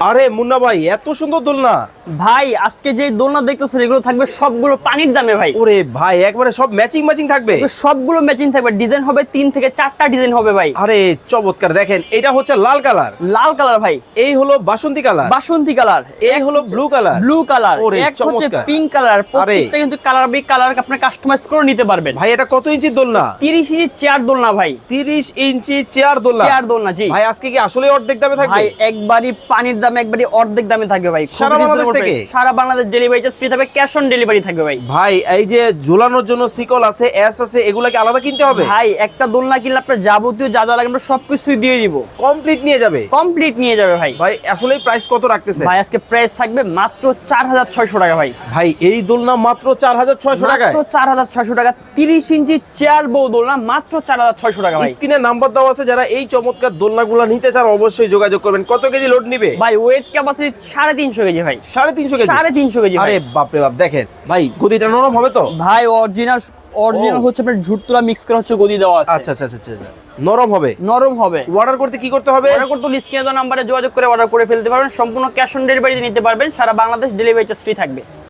আরে মুন্না ভাই এত সুন্দর দোলনা। ভাই আজকে যে দোলনা দেখতেছেন এগুলো থাকবে সবগুলো পানির দামে ভাই। ওরে ভাই একবারে সব ম্যাচিং ম্যাচিং থাকবে? সবগুলো ম্যাচিং থাকবে। ডিজাইন হবে তিন থেকে চারটা ডিজাইন হবে ভাই। আরে চমৎকার দেখেন এটা হচ্ছে লাল কালার। লাল কালার ভাই। এই হলো বাসন্তী কালার। বাসন্তী কালার। এই হলো ব্লু কালার। Blue colour. এক হচ্ছে। Pink colour. প্রত্যেকটা কিন্তু কালার বি কালার আপনি কাস্টমাইজ করে নিতে পারবেন। ভাই এটা কত ইঞ্চির দোলনা? 30 ইঞ্চি চেয়ার দোলনা ভাই। তিরিশ ইঞ্চি চেয়ার দোলনা। চেয়ার দোলনা জি। ভাই আজকে কি আসলে অর্ধেক দামে থাকবে? ভাই একবারই পানির দামে একবারই অর্ধেক দামে থাকবে ভাই। সারা বাংলাদেশ থেকে? সারা বাংলাদেশ ডেলিভারি চার্জ ফ্রি থাকবে ক্যাশ অন ডেলিভারি থাকবে ভাই। ভাই এই যে ঝুলানোর জন্য সিকল আছে এস আছে এগুলা কি আলাদা কিনতে হবে? ভাই একটা দোলনা কিনলে আপনার যাবতীয় যা যা লাগে আমরা সবকিছুই দিয়ে দিব। কমপ্লিট নিয়ে যাবে? কমপ্লিট নিয়ে যাবে ভাই। ভাই আসলে প্রাইস কত রাখতেছে? ভাই আজকে প্রাইস থাকবে মাত্র চার হাজার ছয়শো টাকা ভাই। ভাই এই দোলনা মাত্র চার হাজার ছয়শো টাকায়? মাত্র চার হাজার ছয়শো টাকা তিরিশ ইঞ্চি চেয়ার বউ দোলনা মাত্র চার হাজার ছয়শো টাকা ভাই। স্ক্রিনে নাম্বার দেওয়া আছে যারা এই চমৎকার দোলনাগুলো নিতে চান অবশ্যই যোগাযোগ করবেন। কত কেজি লোড নিবে? ভাই ওয়েট ক্যাপাসিটি সাড়ে তিনশো কেজি ভাই। সাড়ে তিনশো কেজি? সাড়ে তিনশো কেজি আরে বাপরে বাপ দেখেন ভাই গদিটা নরম হবে তো? ভাই অরিজিনাল অরিজিনাল হচ্ছে আপনার ঝুটতুলা মিক্স করা হচ্ছে গদি দেওয়া আছে। আচ্ছা আচ্ছা আচ্ছা আচ্ছা নরম হবে? নরম হবে। অর্ডার করতে কি করতে হবে? অর্ডার করতে স্ক্রিনে দেওয়া নম্বরে যোগাযোগ করে অর্ডার করে ফেলতে পারবেন। সম্পূর্ণ ক্যাশ অন ডেলিভারিতে নিতে পারবেন। সারা বাংলাদেশ ডেলিভারি চার্জ ফ্রি থাকবে।